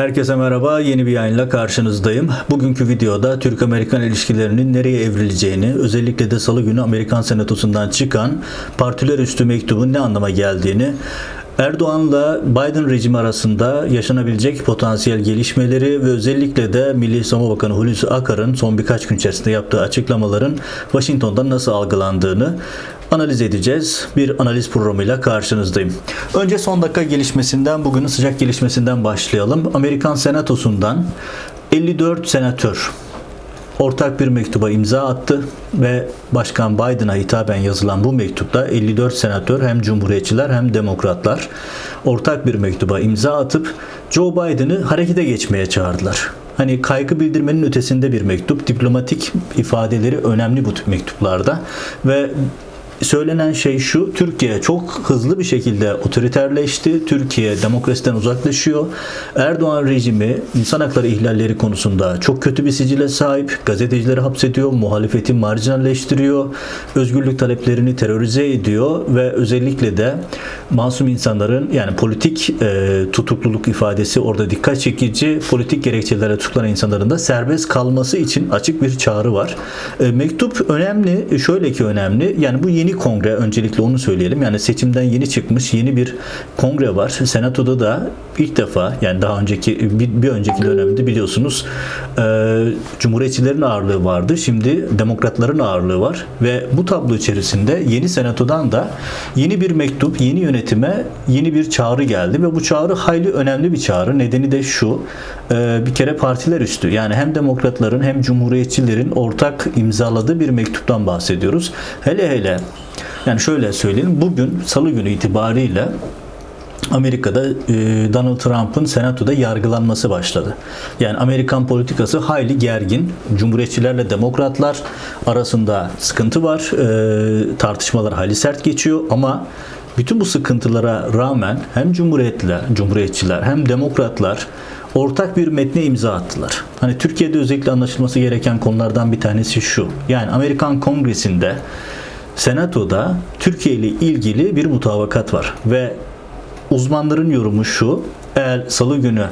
Herkese merhaba. Yeni bir yayınla karşınızdayım. Bugünkü videoda Türk-Amerikan ilişkilerinin nereye evrileceğini, özellikle de salı günü Amerikan Senatosu'ndan çıkan partiler üstü mektubun ne anlama geldiğini, Erdoğan'la Biden rejimi arasında yaşanabilecek potansiyel gelişmeleri ve özellikle de Milli Savunma Bakanı Hulusi Akar'ın son birkaç gün içerisinde yaptığı açıklamaların Washington'dan nasıl algılandığını analiz edeceğiz. Bir analiz programıyla karşınızdayım. Önce son dakika gelişmesinden, bugünün sıcak gelişmesinden başlayalım. Amerikan Senatosu'ndan 54 senatör ortak bir mektuba imza attı ve Başkan Biden'a hitaben yazılan bu mektupta 54 senatör hem cumhuriyetçiler hem demokratlar ortak bir mektuba imza atıp Joe Biden'ı harekete geçmeye çağırdılar. Hani kaygı bildirmenin ötesinde bir mektup, diplomatik ifadeleri önemli bu mektuplarda ve söylenen şey şu. Türkiye çok hızlı bir şekilde otoriterleşti. Türkiye demokrasiden uzaklaşıyor. Erdoğan rejimi insan hakları ihlalleri konusunda çok kötü bir sicile sahip. Gazetecileri hapsediyor, muhalefeti marjinalleştiriyor, özgürlük taleplerini terörize ediyor ve özellikle de masum insanların yani politik e, tutukluluk ifadesi orada dikkat çekici. Politik gerekçelere tutuklanan insanların da serbest kalması için açık bir çağrı var. E, mektup önemli. Şöyle ki önemli. Yani bu yeni kongre öncelikle onu söyleyelim. Yani seçimden yeni çıkmış yeni bir kongre var. Senatoda da ilk defa yani daha önceki bir, bir önceki dönemde biliyorsunuz e, Cumhuriyetçilerin ağırlığı vardı. Şimdi demokratların ağırlığı var ve bu tablo içerisinde yeni senatodan da yeni bir mektup, yeni yönetime yeni bir çağrı geldi ve bu çağrı hayli önemli bir çağrı. Nedeni de şu. e, bir kere partiler üstü. Yani hem demokratların hem cumhuriyetçilerin ortak imzaladığı bir mektuptan bahsediyoruz. Hele hele yani şöyle söyleyeyim. Bugün salı günü itibariyle Amerika'da e, Donald Trump'ın senatoda yargılanması başladı. Yani Amerikan politikası hayli gergin. Cumhuriyetçilerle demokratlar arasında sıkıntı var. E, tartışmalar hayli sert geçiyor ama bütün bu sıkıntılara rağmen hem cumhuriyetler, cumhuriyetçiler hem demokratlar ortak bir metne imza attılar. Hani Türkiye'de özellikle anlaşılması gereken konulardan bir tanesi şu. Yani Amerikan Kongresi'nde Senato'da Türkiye ile ilgili bir mutabakat var ve uzmanların yorumu şu. Eğer salı günü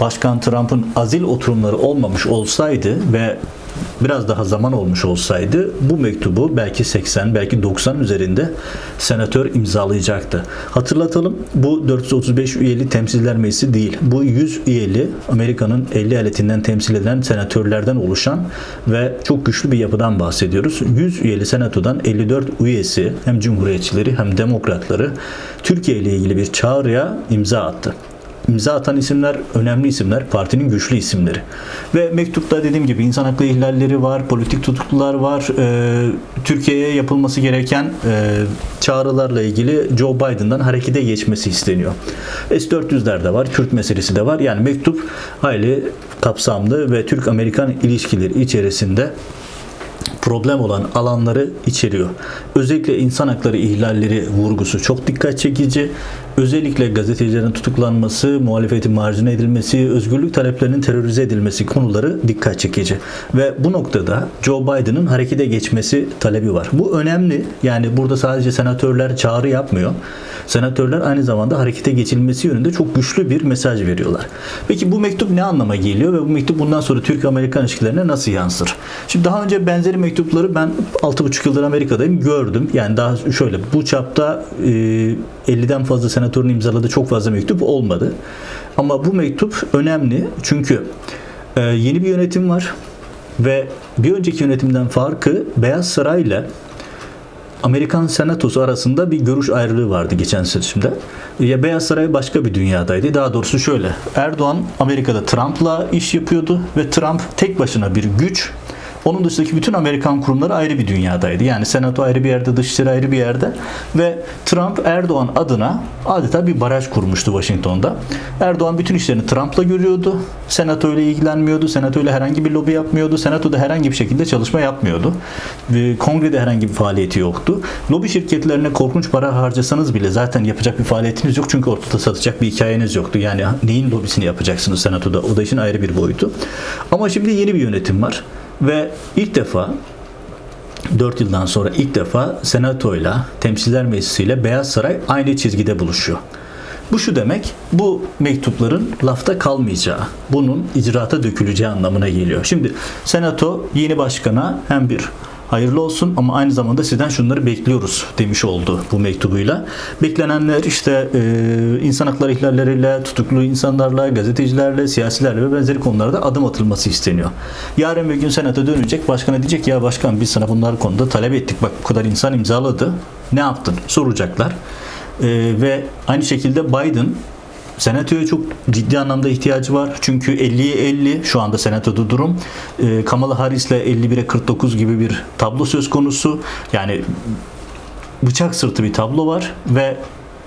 Başkan Trump'ın azil oturumları olmamış olsaydı ve biraz daha zaman olmuş olsaydı bu mektubu belki 80 belki 90 üzerinde senatör imzalayacaktı. Hatırlatalım bu 435 üyeli temsiller meclisi değil. Bu 100 üyeli Amerika'nın 50 eyaletinden temsil edilen senatörlerden oluşan ve çok güçlü bir yapıdan bahsediyoruz. 100 üyeli senatodan 54 üyesi hem cumhuriyetçileri hem demokratları Türkiye ile ilgili bir çağrıya imza attı. İmza atan isimler önemli isimler, partinin güçlü isimleri. Ve mektupta dediğim gibi insan hakları ihlalleri var, politik tutuklular var, e, Türkiye'ye yapılması gereken e, çağrılarla ilgili Joe Biden'dan harekete geçmesi isteniyor. S-400'ler de var, Kürt meselesi de var. Yani mektup hayli kapsamlı ve Türk-Amerikan ilişkileri içerisinde problem olan alanları içeriyor. Özellikle insan hakları ihlalleri vurgusu çok dikkat çekici. Özellikle gazetecilerin tutuklanması, muhalefetin marjine edilmesi, özgürlük taleplerinin terörize edilmesi konuları dikkat çekici. Ve bu noktada Joe Biden'ın harekete geçmesi talebi var. Bu önemli. Yani burada sadece senatörler çağrı yapmıyor. Senatörler aynı zamanda harekete geçilmesi yönünde çok güçlü bir mesaj veriyorlar. Peki bu mektup ne anlama geliyor ve bu mektup bundan sonra Türk-Amerikan ilişkilerine nasıl yansır? Şimdi daha önce benzeri mektupları ben 6,5 yıldır Amerika'dayım gördüm. Yani daha şöyle bu çapta e, 50'den fazla senatörün imzaladığı çok fazla mektup olmadı. Ama bu mektup önemli çünkü e, yeni bir yönetim var ve bir önceki yönetimden farkı Beyaz Saray ile Amerikan Senatosu arasında bir görüş ayrılığı vardı geçen seçimde. Ya Beyaz Saray başka bir dünyadaydı. Daha doğrusu şöyle. Erdoğan Amerika'da Trump'la iş yapıyordu ve Trump tek başına bir güç. Onun dışındaki bütün Amerikan kurumları ayrı bir dünyadaydı. Yani Senato ayrı bir yerde, Dışişleri ayrı bir yerde ve Trump Erdoğan adına adeta bir baraj kurmuştu Washington'da. Erdoğan bütün işlerini Trump'la görüyordu. Senato ile ilgilenmiyordu. Senato ile herhangi bir lobi yapmıyordu. Senatoda herhangi bir şekilde çalışma yapmıyordu. Ve kongrede herhangi bir faaliyeti yoktu. Lobi şirketlerine korkunç para harcasanız bile zaten yapacak bir faaliyetiniz yok. Çünkü ortada satacak bir hikayeniz yoktu. Yani neyin lobisini yapacaksınız Senato'da? O da işin ayrı bir boyutu. Ama şimdi yeni bir yönetim var. Ve ilk defa 4 yıldan sonra ilk defa Senato'yla, Temsiller Meclisi ile Beyaz Saray aynı çizgide buluşuyor. Bu şu demek, bu mektupların lafta kalmayacağı, bunun icraata döküleceği anlamına geliyor. Şimdi Senato yeni başkana hem bir hayırlı olsun ama aynı zamanda sizden şunları bekliyoruz demiş oldu bu mektubuyla. Beklenenler işte e, insan hakları ihlalleriyle, tutuklu insanlarla, gazetecilerle, siyasilerle ve benzeri konularda adım atılması isteniyor. Yarın bir gün senato dönecek, başkana diyecek ya başkan biz sana bunlar konuda talep ettik. Bak bu kadar insan imzaladı. Ne yaptın? Soracaklar. E, ve aynı şekilde Biden Senatoya çok ciddi anlamda ihtiyacı var. Çünkü 50'ye 50 şu anda senatoda durum. Ee, Kamala Harris ile 51'e 49 gibi bir tablo söz konusu. Yani bıçak sırtı bir tablo var ve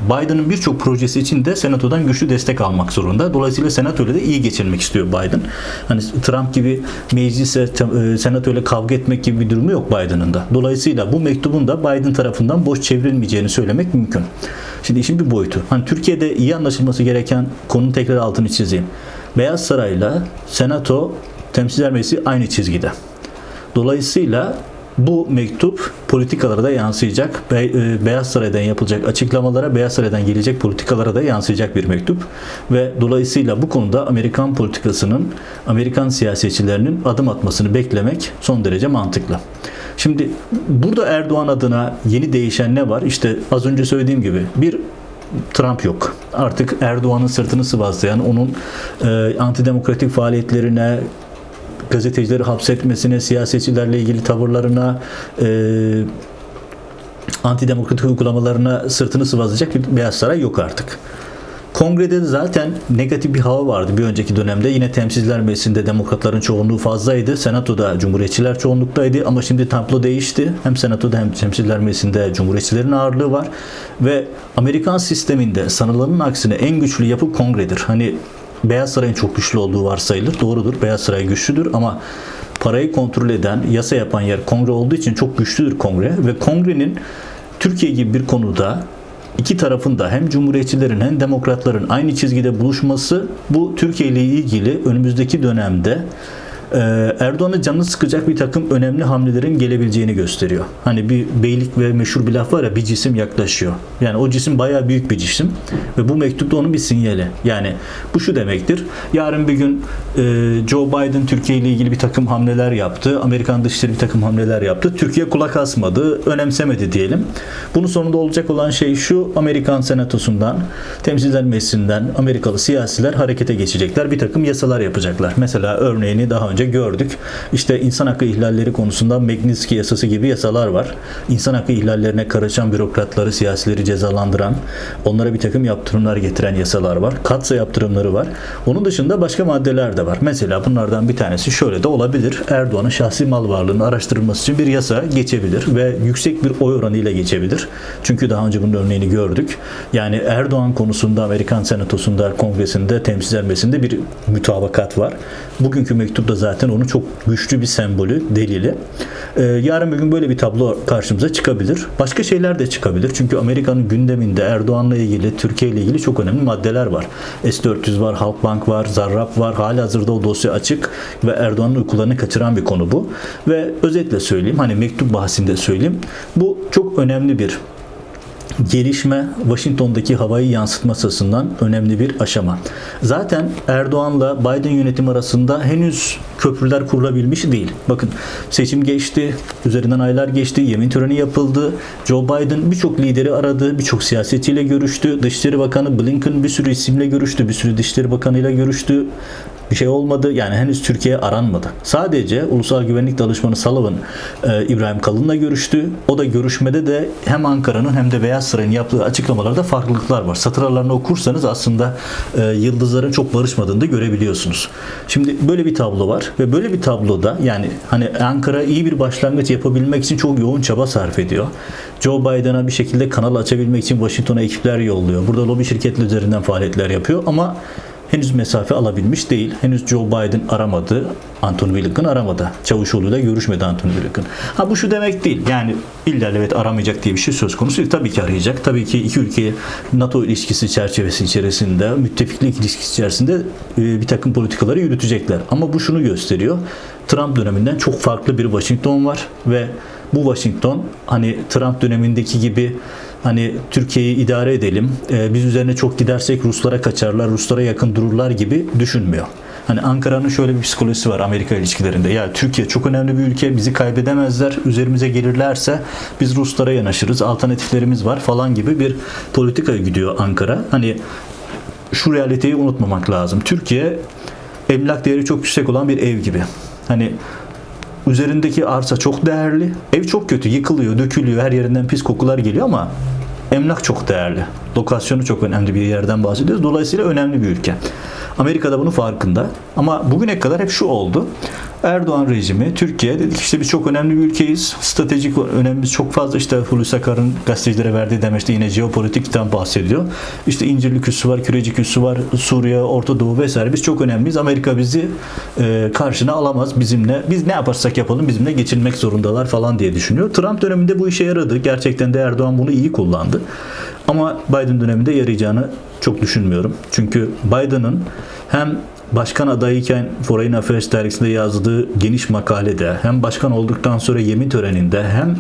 Biden'ın birçok projesi için de senatodan güçlü destek almak zorunda. Dolayısıyla senato ile de iyi geçirmek istiyor Biden. Hani Trump gibi meclise, e, senato ile kavga etmek gibi bir durumu yok Biden'ın da. Dolayısıyla bu mektubun da Biden tarafından boş çevrilmeyeceğini söylemek mümkün. Şimdi işin bir boyutu. Hani Türkiye'de iyi anlaşılması gereken konunun tekrar altını çizeyim. Beyaz Saray'la Senato Temsilciler Meclisi aynı çizgide. Dolayısıyla bu mektup politikalara da yansıyacak. E, Beyaz Saray'dan yapılacak açıklamalara, Beyaz Saray'dan gelecek politikalara da yansıyacak bir mektup. Ve dolayısıyla bu konuda Amerikan politikasının, Amerikan siyasetçilerinin adım atmasını beklemek son derece mantıklı. Şimdi burada Erdoğan adına yeni değişen ne var? İşte az önce söylediğim gibi bir Trump yok. Artık Erdoğan'ın sırtını sıvazlayan, onun e, antidemokratik faaliyetlerine, gazetecileri hapsetmesine, siyasetçilerle ilgili tavırlarına, e, antidemokratik uygulamalarına sırtını sıvazlayacak bir Beyaz Saray yok artık. Kongrede de zaten negatif bir hava vardı bir önceki dönemde. Yine temsilciler meclisinde demokratların çoğunluğu fazlaydı. Senatoda cumhuriyetçiler çoğunluktaydı ama şimdi tablo değişti. Hem senatoda hem temsilciler meclisinde cumhuriyetçilerin ağırlığı var. Ve Amerikan sisteminde sanılanın aksine en güçlü yapı kongredir. Hani Beyaz Saray'ın çok güçlü olduğu varsayılır. Doğrudur. Beyaz Saray güçlüdür ama parayı kontrol eden, yasa yapan yer kongre olduğu için çok güçlüdür kongre ve kongrenin Türkiye gibi bir konuda iki tarafın da hem cumhuriyetçilerin hem demokratların aynı çizgide buluşması bu Türkiye ile ilgili önümüzdeki dönemde e, Erdoğan'ın canını sıkacak bir takım önemli hamlelerin gelebileceğini gösteriyor. Hani bir beylik ve meşhur bir laf var ya bir cisim yaklaşıyor. Yani o cisim bayağı büyük bir cisim ve bu mektupta onun bir sinyali. Yani bu şu demektir. Yarın bir gün e, Joe Biden Türkiye ile ilgili bir takım hamleler yaptı. Amerikan dışişleri bir takım hamleler yaptı. Türkiye kulak asmadı, önemsemedi diyelim. Bunun sonunda olacak olan şey şu. Amerikan senatosundan, temsilciler meclisinden Amerikalı siyasiler harekete geçecekler. Bir takım yasalar yapacaklar. Mesela örneğini daha önce gördük. İşte insan hakkı ihlalleri konusunda Magnitsky yasası gibi yasalar var. İnsan hakkı ihlallerine karışan bürokratları, siyasileri cezalandıran, onlara bir takım yaptırımlar getiren yasalar var. Katsa yaptırımları var. Onun dışında başka maddeler de var. Mesela bunlardan bir tanesi şöyle de olabilir. Erdoğan'ın şahsi mal varlığının araştırılması için bir yasa geçebilir ve yüksek bir oy oranıyla geçebilir. Çünkü daha önce bunun örneğini gördük. Yani Erdoğan konusunda Amerikan Senatosu'nda, Kongresi'nde, Meclisi'nde bir mütabakat var. Bugünkü mektupta zaten onun çok güçlü bir sembolü, delili. Ee, yarın bir gün böyle bir tablo karşımıza çıkabilir. Başka şeyler de çıkabilir. Çünkü Amerika'nın gündeminde Erdoğan'la ilgili, Türkiye ile ilgili çok önemli maddeler var. S-400 var, Halkbank var, Zarrab var. Hala hazırda o dosya açık ve Erdoğan'ın uykularını kaçıran bir konu bu. Ve özetle söyleyeyim, hani mektup bahsinde söyleyeyim. Bu çok önemli bir gelişme Washington'daki havayı yansıtması açısından önemli bir aşama. Zaten Erdoğan'la Biden yönetimi arasında henüz köprüler kurulabilmiş değil. Bakın seçim geçti, üzerinden aylar geçti, yemin töreni yapıldı. Joe Biden birçok lideri aradı, birçok siyasetçiyle görüştü. Dışişleri Bakanı Blinken bir sürü isimle görüştü, bir sürü Dışişleri Bakanı'yla görüştü bir şey olmadı. Yani henüz Türkiye aranmadı. Sadece Ulusal Güvenlik Danışmanı Sullivan e, İbrahim Kalın'la görüştü. O da görüşmede de hem Ankara'nın hem de Beyaz Saray'ın yaptığı açıklamalarda farklılıklar var. Satır aralarını okursanız aslında e, yıldızların çok barışmadığını da görebiliyorsunuz. Şimdi böyle bir tablo var ve böyle bir tabloda yani hani Ankara iyi bir başlangıç yapabilmek için çok yoğun çaba sarf ediyor. Joe Biden'a bir şekilde kanal açabilmek için Washington'a ekipler yolluyor. Burada lobi şirketleri üzerinden faaliyetler yapıyor ama henüz mesafe alabilmiş değil. Henüz Joe Biden aramadı. Anthony Blinken aramadı. Çavuşoğlu'yla görüşmedi Anthony Blinken. Ha bu şu demek değil. Yani illa evet aramayacak diye bir şey söz konusu değil. Tabii ki arayacak. Tabii ki iki ülke NATO ilişkisi çerçevesi içerisinde, müttefiklik ilişkisi içerisinde e, bir takım politikaları yürütecekler. Ama bu şunu gösteriyor. Trump döneminden çok farklı bir Washington var ve bu Washington hani Trump dönemindeki gibi hani Türkiye'yi idare edelim, e, biz üzerine çok gidersek Ruslara kaçarlar, Ruslara yakın dururlar gibi düşünmüyor. Hani Ankara'nın şöyle bir psikolojisi var Amerika ilişkilerinde. Ya Türkiye çok önemli bir ülke, bizi kaybedemezler, üzerimize gelirlerse biz Ruslara yanaşırız, alternatiflerimiz var falan gibi bir politikaya gidiyor Ankara. Hani şu realiteyi unutmamak lazım. Türkiye emlak değeri çok yüksek olan bir ev gibi. Hani üzerindeki arsa çok değerli. Ev çok kötü, yıkılıyor, dökülüyor, her yerinden pis kokular geliyor ama emlak çok değerli. Lokasyonu çok önemli bir yerden bahsediyoruz. Dolayısıyla önemli bir ülke. Amerika'da bunun farkında. Ama bugüne kadar hep şu oldu. Erdoğan rejimi, Türkiye dedik işte biz çok önemli bir ülkeyiz. Stratejik önemimiz çok fazla. İşte Hulusi Akar'ın gazetecilere verdiği demeçte yine jeopolitikten bahsediyor. İşte İncirlik üssü var, Kürecik üssü var, Suriye, Orta Doğu vesaire. Biz çok önemliyiz. Amerika bizi e, karşına alamaz bizimle. Biz ne yaparsak yapalım bizimle geçinmek zorundalar falan diye düşünüyor. Trump döneminde bu işe yaradı. Gerçekten de Erdoğan bunu iyi kullandı. Ama Biden döneminde yarayacağını çok düşünmüyorum. Çünkü Biden'ın hem başkan adayıyken Foreign Affairs dergisinde yazdığı geniş makalede hem başkan olduktan sonra yemin töreninde hem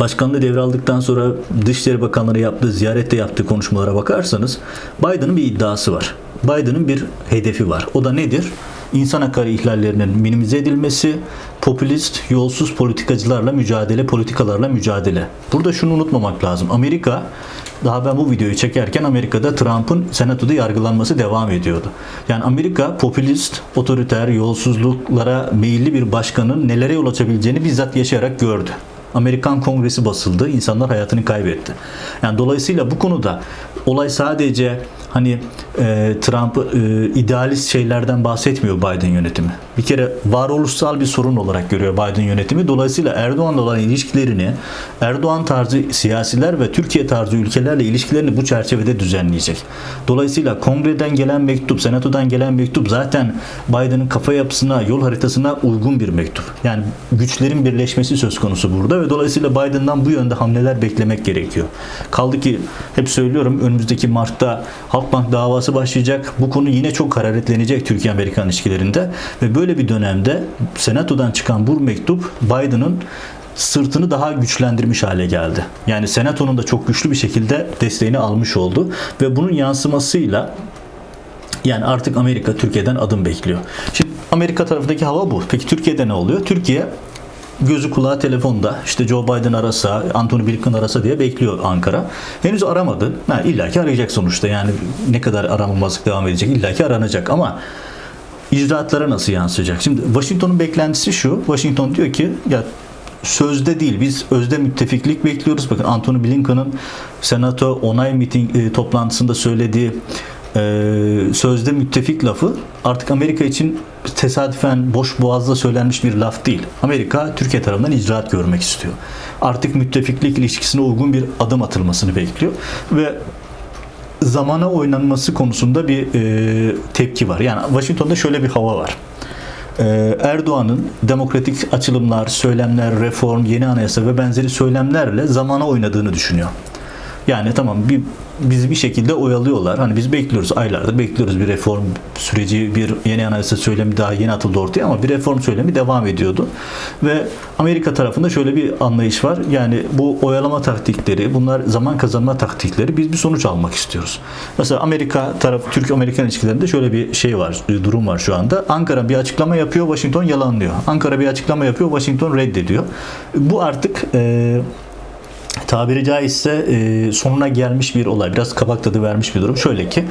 başkanlığı devraldıktan sonra Dışişleri Bakanları yaptığı ziyarette yaptığı konuşmalara bakarsanız Biden'ın bir iddiası var. Biden'ın bir hedefi var. O da nedir? İnsan hakları ihlallerinin minimize edilmesi, popülist, yolsuz politikacılarla mücadele, politikalarla mücadele. Burada şunu unutmamak lazım. Amerika daha ben bu videoyu çekerken Amerika'da Trump'ın senatoda yargılanması devam ediyordu. Yani Amerika popülist, otoriter, yolsuzluklara meyilli bir başkanın nelere yol açabileceğini bizzat yaşayarak gördü. Amerikan Kongresi basıldı, insanlar hayatını kaybetti. Yani dolayısıyla bu konuda olay sadece hani e, Trump e, idealist şeylerden bahsetmiyor Biden yönetimi. Bir kere varoluşsal bir sorun olarak görüyor Biden yönetimi. Dolayısıyla Erdoğan'la olan ilişkilerini Erdoğan tarzı siyasiler ve Türkiye tarzı ülkelerle ilişkilerini bu çerçevede düzenleyecek. Dolayısıyla kongreden gelen mektup, senatodan gelen mektup zaten Biden'ın kafa yapısına, yol haritasına uygun bir mektup. Yani güçlerin birleşmesi söz konusu burada ve dolayısıyla Biden'dan bu yönde hamleler beklemek gerekiyor. Kaldı ki hep söylüyorum önümüzdeki Mart'ta Halkbank davası başlayacak. Bu konu yine çok hararetlenecek Türkiye-Amerikan ilişkilerinde ve böyle bir dönemde senatodan çıkan bu mektup Biden'ın sırtını daha güçlendirmiş hale geldi. Yani senatonun da çok güçlü bir şekilde desteğini almış oldu ve bunun yansımasıyla yani artık Amerika Türkiye'den adım bekliyor. Şimdi Amerika tarafındaki hava bu. Peki Türkiye'de ne oluyor? Türkiye gözü kulağı telefonda işte Joe Biden arasa, Anthony Blinken arasa diye bekliyor Ankara. Henüz aramadı. Ha, illa ki arayacak sonuçta yani ne kadar aramamazlık devam edecek illa ki aranacak ama icraatlara nasıl yansıyacak? Şimdi Washington'un beklentisi şu. Washington diyor ki ya sözde değil biz özde müttefiklik bekliyoruz. Bakın Anthony Blinken'ın senato onay miting e, toplantısında söylediği e, sözde müttefik lafı artık Amerika için tesadüfen boş boğazda söylenmiş bir laf değil. Amerika Türkiye tarafından icraat görmek istiyor. Artık müttefiklik ilişkisine uygun bir adım atılmasını bekliyor ve zamana oynanması konusunda bir e, tepki var. Yani Washington'da şöyle bir hava var. E, Erdoğan'ın demokratik açılımlar, söylemler, reform, yeni anayasa ve benzeri söylemlerle zamana oynadığını düşünüyor. Yani tamam bir bizi bir şekilde oyalıyorlar. Hani biz bekliyoruz aylardır bekliyoruz bir reform süreci, bir yeni anayasa söylemi daha yeni atıldı ortaya ama bir reform söylemi devam ediyordu. Ve Amerika tarafında şöyle bir anlayış var. Yani bu oyalama taktikleri, bunlar zaman kazanma taktikleri biz bir sonuç almak istiyoruz. Mesela Amerika taraf Türk-Amerikan ilişkilerinde şöyle bir şey var, durum var şu anda. Ankara bir açıklama yapıyor, Washington yalanlıyor. Ankara bir açıklama yapıyor, Washington reddediyor. Bu artık e, tabiri caizse e, sonuna gelmiş bir olay. Biraz kabak tadı vermiş bir durum. Şöyle ki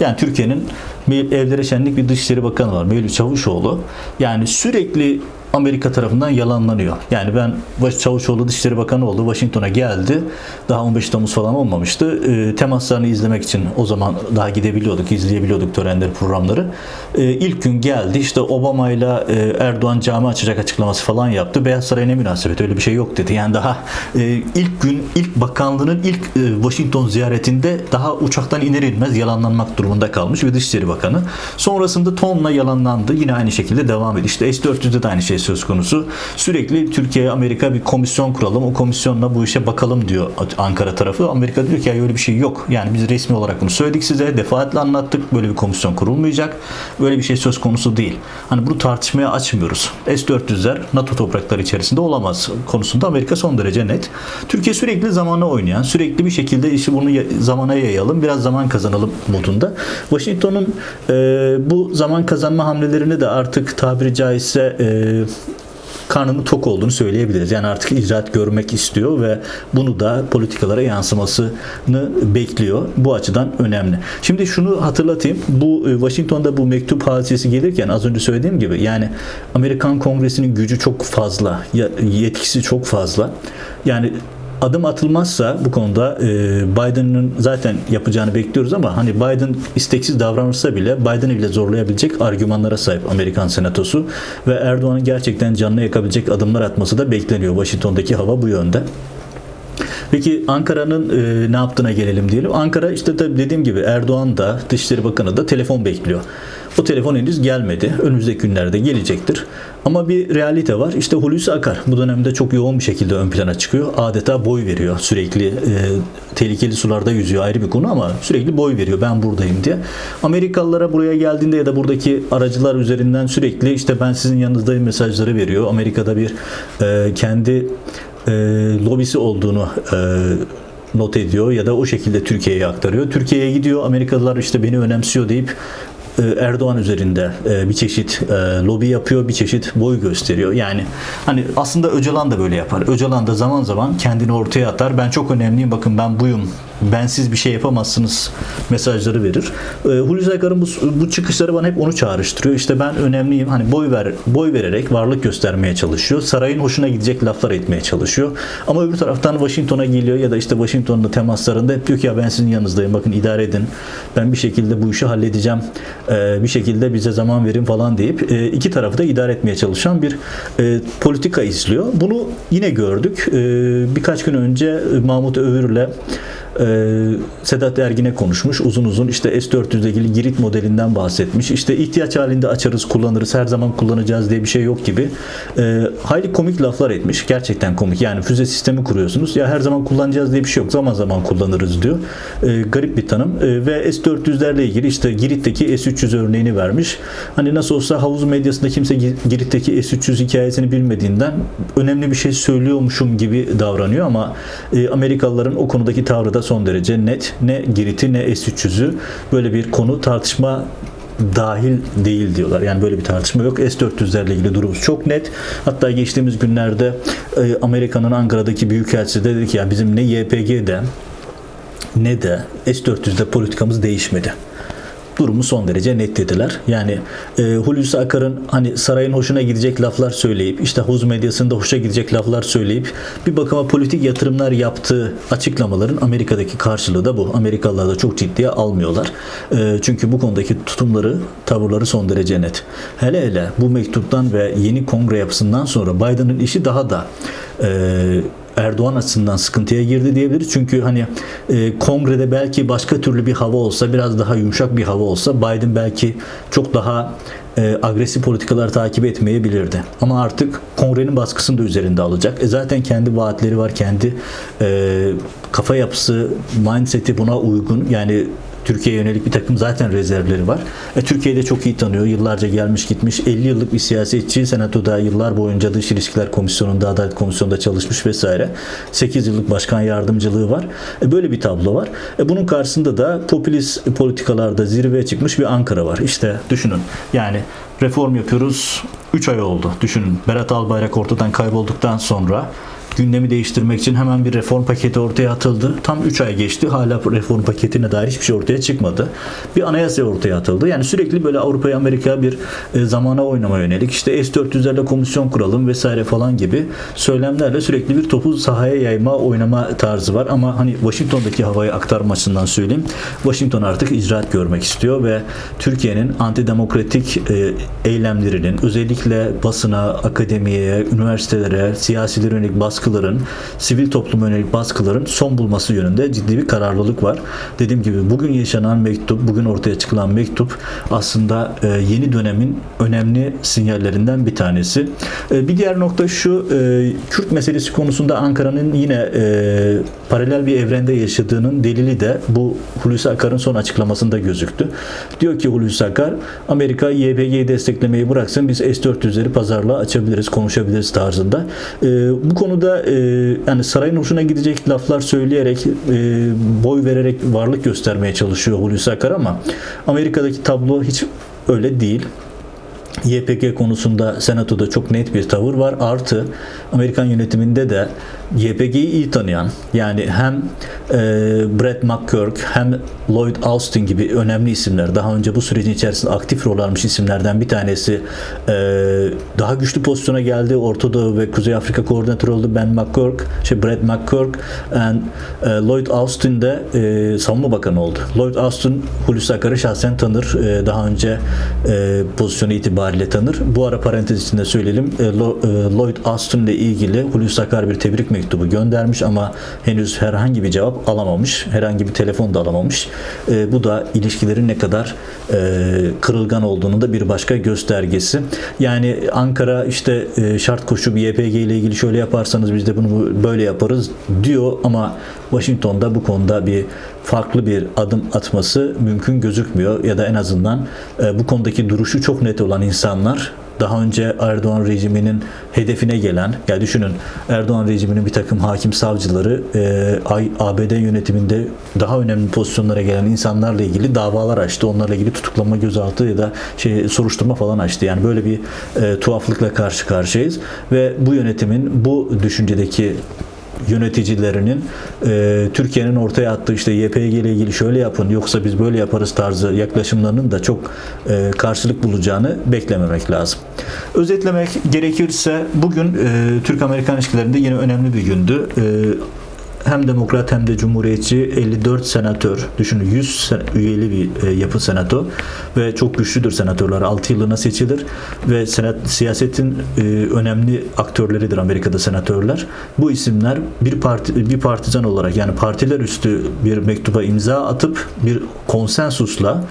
yani Türkiye'nin bir evlere şenlik bir Dışişleri Bakanı var. Mevlüt Çavuşoğlu. Yani sürekli Amerika tarafından yalanlanıyor. Yani ben Çavuşoğlu Dışişleri Bakanı oldu. Washington'a geldi. Daha 15 Temmuz falan olmamıştı. E, temaslarını izlemek için o zaman daha gidebiliyorduk, izleyebiliyorduk törenleri, programları. E, ilk gün geldi. İşte Obama ile Erdoğan cami açacak açıklaması falan yaptı. Beyaz Saray ne münasebet öyle bir şey yok dedi. Yani daha e, ilk gün ilk bakanlığının ilk e, Washington ziyaretinde daha uçaktan iner inmez yalanlanmak durumunda kalmış bir Dışişleri Bakanı. Sonrasında tonla yalanlandı. Yine aynı şekilde devam ediyor. İşte S-400'de de aynı şey söz konusu. Sürekli Türkiye, Amerika bir komisyon kuralım. O komisyonla bu işe bakalım diyor Ankara tarafı. Amerika diyor ki ya öyle bir şey yok. Yani biz resmi olarak bunu söyledik size. Defaatle anlattık. Böyle bir komisyon kurulmayacak. Böyle bir şey söz konusu değil. Hani bunu tartışmaya açmıyoruz. S-400'ler NATO toprakları içerisinde olamaz konusunda Amerika son derece net. Türkiye sürekli zamana oynayan, sürekli bir şekilde işi bunu zamana yayalım, biraz zaman kazanalım modunda. Washington'un e, bu zaman kazanma hamlelerini de artık tabiri caizse e, karnının tok olduğunu söyleyebiliriz. Yani artık icraat görmek istiyor ve bunu da politikalara yansımasını bekliyor. Bu açıdan önemli. Şimdi şunu hatırlatayım. Bu e, Washington'da bu mektup hadisesi gelirken az önce söylediğim gibi yani Amerikan Kongresi'nin gücü çok fazla, yetkisi çok fazla. Yani adım atılmazsa bu konuda e, Biden'ın zaten yapacağını bekliyoruz ama hani Biden isteksiz davranırsa bile Biden'ı bile zorlayabilecek argümanlara sahip Amerikan Senatosu ve Erdoğan'ın gerçekten canına yakabilecek adımlar atması da bekleniyor. Washington'daki hava bu yönde. Peki Ankara'nın e, ne yaptığına gelelim diyelim. Ankara işte tabii dediğim gibi Erdoğan da Dışişleri Bakanı da telefon bekliyor. O telefon henüz gelmedi. Önümüzdeki günlerde gelecektir. Ama bir realite var. İşte Hulusi Akar bu dönemde çok yoğun bir şekilde ön plana çıkıyor. Adeta boy veriyor. Sürekli e, tehlikeli sularda yüzüyor ayrı bir konu ama sürekli boy veriyor. Ben buradayım diye. Amerikalılara buraya geldiğinde ya da buradaki aracılar üzerinden sürekli işte ben sizin yanınızdayım mesajları veriyor. Amerika'da bir e, kendi e, lobisi olduğunu e, not ediyor ya da o şekilde Türkiye'ye aktarıyor. Türkiye'ye gidiyor Amerikalılar işte beni önemsiyor deyip e, Erdoğan üzerinde e, bir çeşit e, lobi yapıyor, bir çeşit boy gösteriyor. Yani hani aslında Öcalan da böyle yapar. Öcalan da zaman zaman kendini ortaya atar. Ben çok önemliyim, bakın ben buyum bensiz bir şey yapamazsınız mesajları verir. E, Hulusi Akar'ın bu, bu çıkışları bana hep onu çağrıştırıyor. İşte ben önemliyim. Hani boy ver boy vererek varlık göstermeye çalışıyor. Sarayın hoşuna gidecek laflar etmeye çalışıyor. Ama öbür taraftan Washington'a geliyor ya da işte Washington'la temaslarında hep diyor ki ya ben sizin yanınızdayım. Bakın idare edin. Ben bir şekilde bu işi halledeceğim. E, bir şekilde bize zaman verin falan deyip e, iki tarafı da idare etmeye çalışan bir e, politika izliyor. Bunu yine gördük. E, birkaç gün önce Mahmut Övür'le Sedat Ergin'e konuşmuş. Uzun uzun işte S-400 ile ilgili Girit modelinden bahsetmiş. İşte ihtiyaç halinde açarız, kullanırız, her zaman kullanacağız diye bir şey yok gibi. E, hayli komik laflar etmiş. Gerçekten komik. Yani füze sistemi kuruyorsunuz. Ya her zaman kullanacağız diye bir şey yok. Zaman zaman kullanırız diyor. E, garip bir tanım. Ve S-400'lerle ilgili işte Girit'teki S-300 örneğini vermiş. Hani nasıl olsa havuz medyasında kimse Girit'teki S-300 hikayesini bilmediğinden önemli bir şey söylüyormuşum gibi davranıyor ama e, Amerikalıların o konudaki tavrı da son derece net. Ne Girit'i ne S-300'ü böyle bir konu tartışma dahil değil diyorlar. Yani böyle bir tartışma yok. S-400'lerle ilgili durum çok net. Hatta geçtiğimiz günlerde e, Amerika'nın Ankara'daki büyükelçisi dedi ki ya bizim ne YPG'de ne de S-400'de politikamız değişmedi durumu son derece net dediler. Yani e, Hulusi Akar'ın hani sarayın hoşuna gidecek laflar söyleyip işte havuz medyasında hoşa gidecek laflar söyleyip bir bakıma politik yatırımlar yaptığı açıklamaların Amerika'daki karşılığı da bu. Amerikalılar da çok ciddiye almıyorlar. E, çünkü bu konudaki tutumları, tavırları son derece net. Hele hele bu mektuptan ve yeni kongre yapısından sonra Biden'ın işi daha da e, Erdoğan açısından sıkıntıya girdi diyebiliriz. Çünkü hani e, kongrede belki başka türlü bir hava olsa, biraz daha yumuşak bir hava olsa Biden belki çok daha e, agresif politikalar takip etmeyebilirdi. Ama artık kongrenin baskısını da üzerinde alacak. E, zaten kendi vaatleri var, kendi e, kafa yapısı, mindseti buna uygun. Yani Türkiye'ye yönelik bir takım zaten rezervleri var. E, Türkiye'de çok iyi tanıyor. Yıllarca gelmiş gitmiş. 50 yıllık bir siyasetçi. Senatoda yıllar boyunca Dış İlişkiler Komisyonu'nda, Adalet Komisyonu'nda çalışmış vesaire. 8 yıllık başkan yardımcılığı var. E, böyle bir tablo var. E, bunun karşısında da popülist politikalarda zirveye çıkmış bir Ankara var. İşte düşünün. Yani reform yapıyoruz. 3 ay oldu. Düşünün. Berat Albayrak ortadan kaybolduktan sonra gündemi değiştirmek için hemen bir reform paketi ortaya atıldı. Tam 3 ay geçti. Hala reform paketine dair hiçbir şey ortaya çıkmadı. Bir anayasa ortaya atıldı. Yani sürekli böyle Avrupa'ya Amerika bir e, zamana oynama yönelik işte S-400'lerle komisyon kuralım vesaire falan gibi söylemlerle sürekli bir topu sahaya yayma oynama tarzı var. Ama hani Washington'daki havayı aktarma açısından söyleyeyim. Washington artık icraat görmek istiyor ve Türkiye'nin antidemokratik e, eylemlerinin özellikle basına, akademiye, üniversitelere, siyasilere yönelik baskı baskıların, sivil topluma yönelik baskıların son bulması yönünde ciddi bir kararlılık var. Dediğim gibi bugün yaşanan mektup, bugün ortaya çıkılan mektup aslında e, yeni dönemin önemli sinyallerinden bir tanesi. E, bir diğer nokta şu, e, Kürt meselesi konusunda Ankara'nın yine e, paralel bir evrende yaşadığının delili de bu Hulusi Akar'ın son açıklamasında gözüktü. Diyor ki Hulusi Akar, Amerika YPG'yi desteklemeyi bıraksın biz S-400'leri pazarlığa açabiliriz, konuşabiliriz tarzında. Bu konuda e, yani sarayın hoşuna gidecek laflar söyleyerek, e, boy vererek varlık göstermeye çalışıyor Hulusi Akar ama Amerika'daki tablo hiç öyle değil. YPG konusunda senatoda çok net bir tavır var. Artı Amerikan yönetiminde de YPG'yi iyi tanıyan yani hem e, Brett McCurk hem Lloyd Austin gibi önemli isimler daha önce bu sürecin içerisinde aktif rol almış isimlerden bir tanesi e, daha güçlü pozisyona geldi. Orta Doğu ve Kuzey Afrika koordinatörü oldu Ben McCurk, şey Brett McCurk and e, Lloyd Austin de e, savunma bakanı oldu. Lloyd Austin Hulusi Akar'ı şahsen tanır. E, daha önce e, pozisyonu itibariyle tanır. Bu ara parantez içinde söyleyelim. E, e, Lloyd Austin ile ilgili Hulusi Akar bir tebrik göndermiş ama henüz herhangi bir cevap alamamış. Herhangi bir telefon da alamamış. E, bu da ilişkilerin ne kadar e, kırılgan olduğunu da bir başka göstergesi. Yani Ankara işte e, şart koşup YPG ile ilgili şöyle yaparsanız biz de bunu böyle yaparız diyor ama Washington'da bu konuda bir farklı bir adım atması mümkün gözükmüyor ya da en azından e, bu konudaki duruşu çok net olan insanlar daha önce Erdoğan rejiminin hedefine gelen, ya düşünün Erdoğan rejiminin bir takım hakim savcıları e, ABD yönetiminde daha önemli pozisyonlara gelen insanlarla ilgili davalar açtı. Onlarla ilgili tutuklama, gözaltı ya da şey soruşturma falan açtı. Yani böyle bir e, tuhaflıkla karşı karşıyayız ve bu yönetimin bu düşüncedeki yöneticilerinin e, Türkiye'nin ortaya attığı işte YPG ile ilgili şöyle yapın yoksa biz böyle yaparız tarzı yaklaşımlarının da çok e, karşılık bulacağını beklememek lazım. Özetlemek gerekirse bugün e, Türk-Amerikan ilişkilerinde yine önemli bir gündü. E, hem demokrat hem de cumhuriyetçi 54 senatör düşünün 100 sen- üyeli bir e, yapı senato ve çok güçlüdür senatörler 6 yıllığına seçilir ve senat siyasetin e, önemli aktörleridir Amerika'da senatörler. Bu isimler bir parti bir partizan olarak yani partiler üstü bir mektuba imza atıp bir konsensusla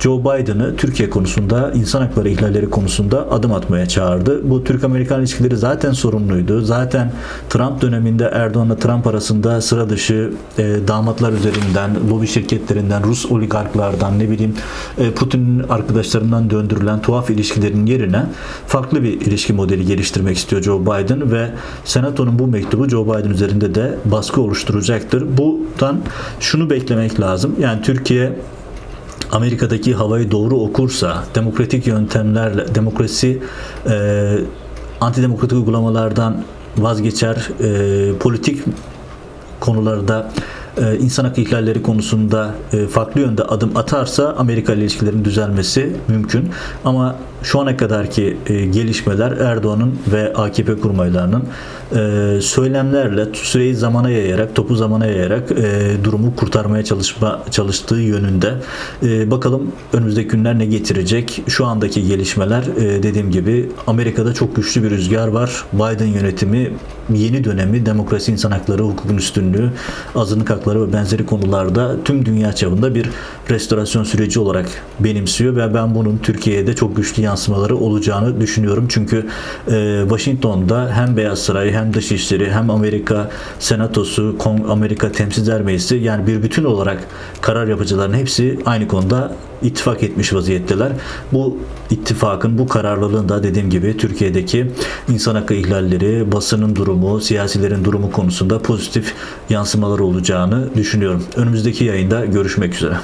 Joe Biden'ı Türkiye konusunda, insan hakları ihlalleri konusunda adım atmaya çağırdı. Bu Türk-Amerikan ilişkileri zaten sorunluydu. Zaten Trump döneminde Erdoğan'la Trump arasında sıra dışı e, damatlar üzerinden, lobi şirketlerinden, Rus oligarklardan, ne bileyim e, Putin'in arkadaşlarından döndürülen tuhaf ilişkilerin yerine farklı bir ilişki modeli geliştirmek istiyor Joe Biden ve Senato'nun bu mektubu Joe Biden üzerinde de baskı oluşturacaktır. Buradan şunu beklemek lazım. Yani Türkiye Amerika'daki havayı doğru okursa, demokratik yöntemlerle, demokrasi e, antidemokratik uygulamalardan vazgeçer, e, politik konularda e, insan hakkı ihlalleri konusunda e, farklı yönde adım atarsa Amerika ile ilişkilerin düzelmesi mümkün. Ama şu ana kadarki e, gelişmeler Erdoğan'ın ve AKP kurmaylarının e, söylemlerle süreyi zamana yayarak, topu zamana yayarak e, durumu kurtarmaya çalışma çalıştığı yönünde. E, bakalım önümüzdeki günler ne getirecek? Şu andaki gelişmeler e, dediğim gibi Amerika'da çok güçlü bir rüzgar var. Biden yönetimi yeni dönemi demokrasi, insan hakları, hukukun üstünlüğü, azınlık hakları ve benzeri konularda tüm dünya çapında bir restorasyon süreci olarak benimsiyor ve ben bunun Türkiye'de çok güçlü yansımaları olacağını düşünüyorum. Çünkü e, Washington'da hem Beyaz Saray hem Dışişleri hem Amerika Senatosu, Kong- Amerika Temsilciler Meclisi yani bir bütün olarak karar yapıcıların hepsi aynı konuda ittifak etmiş vaziyetteler. Bu ittifakın, bu kararlılığın da dediğim gibi Türkiye'deki insan hakkı ihlalleri, basının durumu, siyasilerin durumu konusunda pozitif yansımalar olacağını düşünüyorum. Önümüzdeki yayında görüşmek üzere.